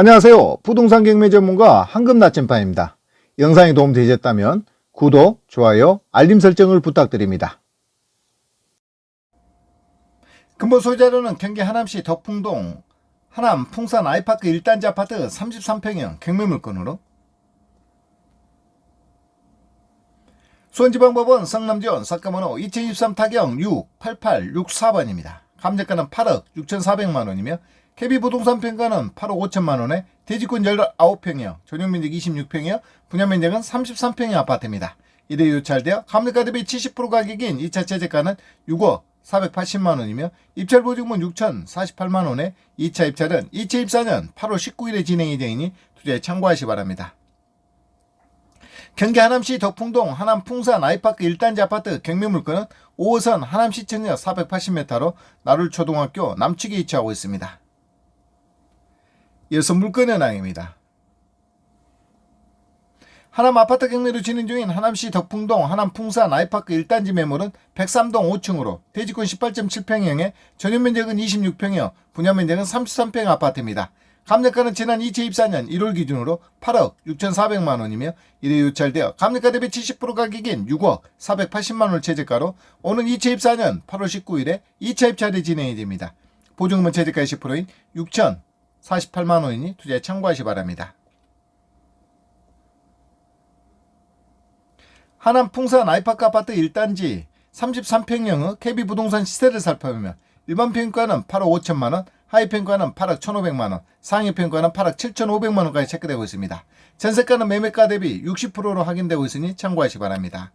안녕하세요. 부동산 경매 전문가 황금 나침반입니다. 영상이 도움되셨다면 구독, 좋아요, 알림 설정을 부탁드립니다. 근본 소유자료는 경기 하남시 덕풍동 하남 풍산 아이파크 1단지 아파트 33평형 경매 물건으로 수원지방법원 성남지원 사건번호 2023 타경 68864번입니다. 감정가는 8억 6,400만원이며 KB 부동산 평가는 8억 5천만 원에 대지권 19평이요. 전용면적 26평이요. 분양면적은 33평의 아파트입니다. 이대 유찰되어 감정가 대비 70% 가격인 2차 최저가는 6억 480만 원이며 입찰 보증금 6,048만 원에 2차 입찰은 2024년 8월 19일에 진행이 되니 투자에 참고하시 기 바랍니다. 경기 하남시 덕풍동 하남 풍산 아이파크 1단지 아파트 경매물건은 5호선 하남시청역 480m로 나룰 초등학교 남측에 위치하고 있습니다. 이어서 물건 현황입니다. 하남 아파트 경매로 진행 중인 하남시 덕풍동 하남 풍산 아이파크 1단지 매물은 103동 5층으로 대지권 18.7평형에 전용면적은 26평이요 분양면적은 33평 아파트입니다. 감정가는 지난 2024년 1월 기준으로 8억 6,400만 원이며 이래 유찰되어 감정가 대비 70% 가격인 6억 480만 원 최저가로 오는 2024년 8월 19일에 2차 입찰이 진행이 됩니다. 보증금은 최저가 10%인 6,048만 원이니 투자에 참고하시 기 바랍니다. 하남 풍산 아이파크 아파트 1단지 33평형의 KB 부동산 시세를 살펴보면 일반 평가는 8억 5천만 원, 하위 평가는 8억 1,500만 원, 상위 평가는 8억 7,500만 원까지 체크되고 있습니다. 전세가는 매매가 대비 60%로 확인되고 있으니 참고하시 기 바랍니다.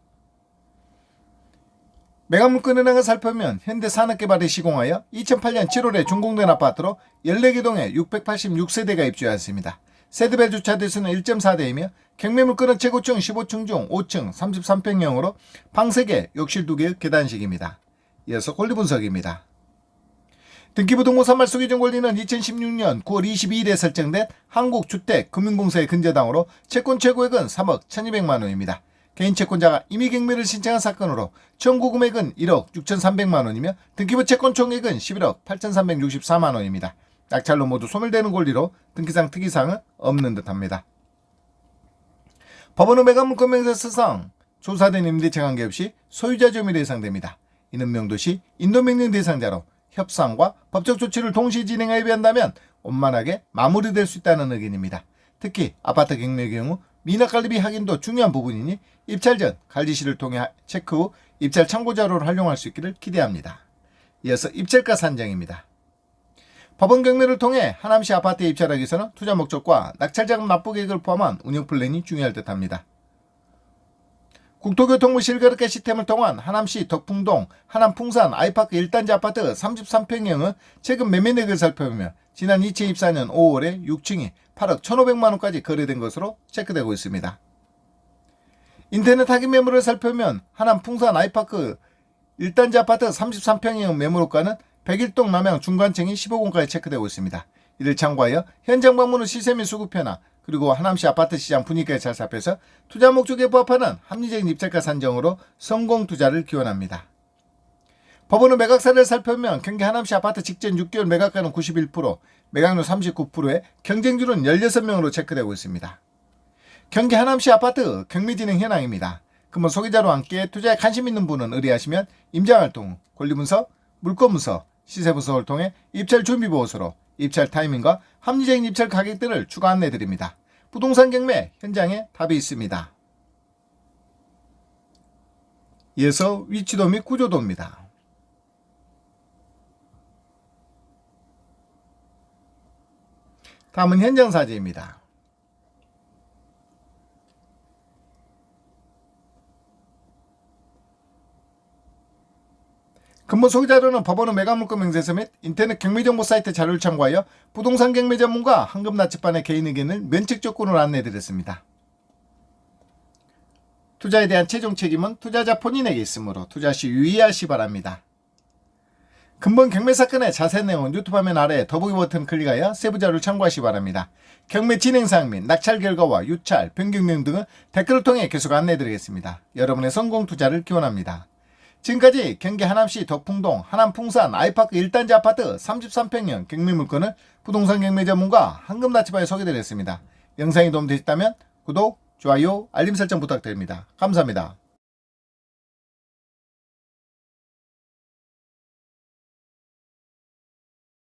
매각물건 현황을 살펴보면 현대산업개발이 시공하여 2008년 7월에 준공된 아파트로 14개 동에 686세대가 입주하였습니다. 세대별 주차 대수는 1.4대이며 경매물건은 최고층 15층 중 5층 33평형으로 방 3개, 욕실 2개의 계단식입니다. 이어서 권리 분석입니다. 등기부등본 말소기준 권리는 2016년 9월 22일에 설정된 한국주택금융공사의 근저당으로 채권 최고액은 3억 1200만 원입니다. 개인 채권자가 임의 경매를 신청한 사건으로 청구 금액은 1억 6,300만 원이며 등기부 채권 총액은 11억 8,364만 원입니다. 낙찰로 모두 소멸되는 권리로 등기상 특이사항은 없는 듯합니다. 법원은 매각물건 명세서상 조사된 임대차 관계 없이 소유자 점유로 예상됩니다. 이는 명도시 인도명령 대상자로 협상과 법적 조치를 동시에 진행하여 한다면 원만하게 마무리될 수 있다는 의견입니다. 특히 아파트 경매의 경우 미납관리비 확인도 중요한 부분이니 입찰 전 관리실을 통해 체크 후 입찰 참고 자료를 활용할 수 있기를 기대합니다. 이어서 입찰가 산정입니다. 법원 경매를 통해 하남시 아파트에 입찰하기 위해서는 투자 목적과 낙찰자금 납부 계획을 포함한 운영 플랜이 중요할 듯합니다. 국토교통부 실거래가 시스템을 통한 하남시 덕풍동 하남풍산 아이파크 1단지 아파트 33평형의 최근 매매액을 살펴보면 지난 2024년 5월에 6층이 8억 1,500만 원까지 거래된 것으로 체크되고 있습니다. 인터넷 확인 매물을 살펴보면 하남 풍산 아이파크 1단지 아파트 33평형 매물호가는 101동 남양 중간층이 15공까지 체크되고 있습니다. 이를 참고하여 현장 방문 후 시세 및 수급 변화 그리고 하남시 아파트 시장 분위기를 잘 살펴서 투자 목적에 부합하는 합리적인 입찰가 산정으로 성공 투자를 기원합니다. 법원은 매각사를 살펴보면 경기 하남시 아파트 직전 6개월 매각가는 91%, 매각률 39%에 경쟁률은 16명으로 체크되고 있습니다. 경기 하남시 아파트 경매 진행 현황입니다. 그러면 소개자로 함께 투자에 관심 있는 분은 의뢰하시면 임장활동, 권리문서, 물건문서, 시세분석을 통해 입찰 준비 보고서로 입찰 타이밍과 합리적인 입찰 가격들을 추가 안내 드립니다. 부동산 경매 현장에 답이 있습니다. 이어서 위치도 및 구조도입니다. 다음은 현장 사진입니다. 근본 소개 자료는 법원의 매각물건 명세서 및 인터넷 경매정보 사이트 자료를 참고하여 부동산 경매 전문가 황금 나치반의 개인 의견을 면책 조건으로 안내드렸습니다. 투자에 대한 최종 책임은 투자자 본인에게 있으므로 투자 시 유의하시 바랍니다. 근본 경매 사건의 자세한 내용은 유튜브 화면 아래 더보기 버튼 클릭하여 세부 자료를 참고하시 기 바랍니다. 경매 진행 사항 및 낙찰 결과와 유찰, 변경 내용 등은 댓글을 통해 계속 안내드리겠습니다. 여러분의 성공 투자를 기원합니다. 지금까지 경기 하남시 덕풍동 하남풍산 아이파크 1단지 아파트 33평형 경매 물건을 부동산 경매 전문가 황금나치바에 소개드렸습니다. 영상이 도움되셨다면 구독, 좋아요, 알림 설정 부탁드립니다. 감사합니다.